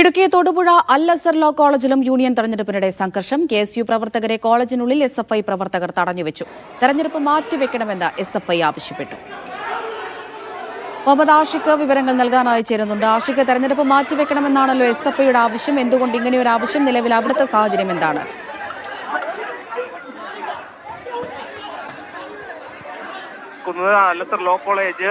Idukki Thodupuzha Al Azhar law കോളേജിലും union തെരഞ്ഞെടുപ്പിനിടെ സംഘർഷം. കെ എസ് യു പ്രവർത്തകരെ കോളേജിനുള്ളിൽ എസ് എഫ് ഐ പ്രവർത്തകർ തടഞ്ഞുവെച്ചു. തെരഞ്ഞെടുപ്പ് മാറ്റിവെക്കണമെന്ന് എസ് എഫ് ഐ ആവശ്യപ്പെട്ടു. മുഹമ്മദ് ആഷിഖ് വിവരങ്ങൾ നൽകാനായി ചേരുന്നുണ്ട്. ആഷിഖ് തെരഞ്ഞെടുപ്പ് മാറ്റിവെക്കണമെന്നാണല്ലോ എസ് എഫ് ഐയുടെ ആവശ്യം. എന്തുകൊണ്ട് ഇങ്ങനെയൊരു ആവശ്യം? നിലവിൽ അവിടുത്തെ സാഹചര്യം എന്താണ്? കുന്നത് അല്ലത്തർ law college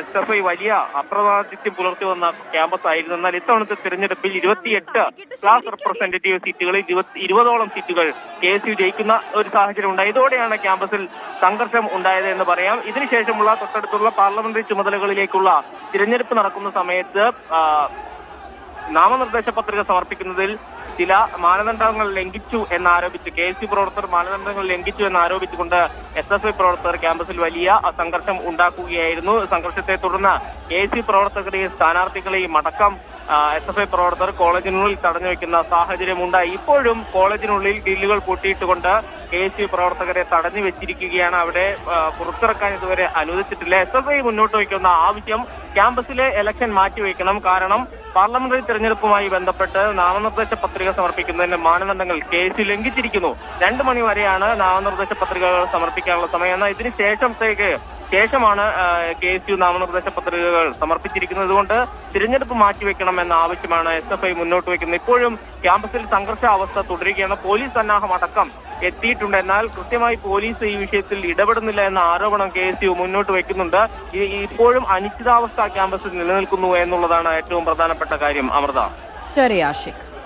S F I വലിയ അപ്രമാദിത്യം പുലർത്തി വന്ന ക്യാമ്പസ് ആയിരുന്നു എന്നാൽ ഇത്തവണത്തെ തിരഞ്ഞെടുപ്പിൽ ഇരുപത്തിയെട്ട് ക്ലാസ് റെപ്രസെന്റേറ്റീവ് സീറ്റുകളിൽ ഇരുപതോളം സീറ്റുകൾ കെ എസ് യു ജയിക്കുന്ന ഒരു സാഹചര്യം ഉണ്ടായി. ഇതോടെയാണ് ക്യാമ്പസിൽ സംഘർഷം ഉണ്ടായത് എന്ന് പറയാം. ഇതിനുശേഷമുള്ള തൊട്ടടുത്തുള്ള പാർലമെന്ററി ചുമതലകളിലേക്കുള്ള തിരഞ്ഞെടുപ്പ് നടക്കുന്ന സമയത്ത് നാമനിർദ്ദേശ പത്രിക സമർപ്പിക്കുന്നതിൽ ചില മാനദണ്ഡങ്ങൾ ലംഘിച്ചു എന്നാരോപിച്ച് കെ എസ് യു പ്രവർത്തകർ മാനദണ്ഡങ്ങൾ ലംഘിച്ചു എന്നാരോപിച്ചുകൊണ്ട് എസ് എഫ് ഐ പ്രവർത്തകർ ക്യാമ്പസിൽ വലിയ സംഘർഷം ഉണ്ടാക്കുകയായിരുന്നു. സംഘർഷത്തെ തുടർന്ന് കെ എസ് യു പ്രവർത്തകരെയും സ്ഥാനാർത്ഥികളെയും അടക്കം എസ് എഫ് ഐ പ്രവർത്തകർ കോളേജിനുള്ളിൽ തടഞ്ഞു വെക്കുന്ന സാഹചര്യമുണ്ടായി. ഇപ്പോഴും കോളേജിനുള്ളിൽ ഗ്രില്ലുകൾ പൊട്ടിയിട്ടുകൊണ്ട് കെ എസ് യു പ്രവർത്തകരെ തടഞ്ഞു വെച്ചിരിക്കുകയാണ്. അവിടെ പുറത്തിറക്കാൻ ഇതുവരെ അനുവദിച്ചിട്ടില്ല. എസ് എഫ് ഐ മുന്നോട്ട് വയ്ക്കുന്ന ആവശ്യം ക്യാമ്പസിലെ ഇലക്ഷൻ മാറ്റിവെക്കണം. കാരണം പാർലമെന്ററി തെരഞ്ഞെടുപ്പുമായി ബന്ധപ്പെട്ട് നാമനിർദ്ദേശ പത്രിക സമർപ്പിക്കുന്നതിന്റെ മാനദണ്ഡങ്ങൾ കെ സി ലംഘിച്ചിരിക്കുന്നു. രണ്ടു മണി വരെയാണ് നാമനിർദ്ദേശ പത്രികകൾ സമർപ്പിക്കാനുള്ള സമയം. എന്നാൽ ഇതിന് ശേഷത്തേക്ക് ശേഷമാണ് കെ എസ് യു നാമനിർദ്ദേശ പത്രികകൾ സമർപ്പിച്ചിരിക്കുന്നത് കൊണ്ട് തിരഞ്ഞെടുപ്പ് മാറ്റിവെക്കണമെന്ന ആവശ്യമാണ് എസ് എഫ് ഐ മുന്നോട്ട് വയ്ക്കുന്നത്. ഇപ്പോഴും ക്യാമ്പസിൽ സംഘർഷാവസ്ഥ തുടരുകയാണ്. പോലീസ് സന്നാഹം അടക്കം എത്തിയിട്ടുണ്ട്. എന്നാൽ കൃത്യമായി പോലീസ് ഈ വിഷയത്തിൽ ഇടപെടുന്നില്ല എന്ന ആരോപണം കെ എസ് യു മുന്നോട്ട് വയ്ക്കുന്നുണ്ട്. ഈ- ഇപ്പോഴും അനിശ്ചിതാവസ്ഥ ക്യാമ്പസിൽ നിലനിൽക്കുന്നു എന്നുള്ളതാണ് ഏറ്റവും പ്രധാനപ്പെട്ട കാര്യം. അമൃത. ശരി ആഷിഖ്.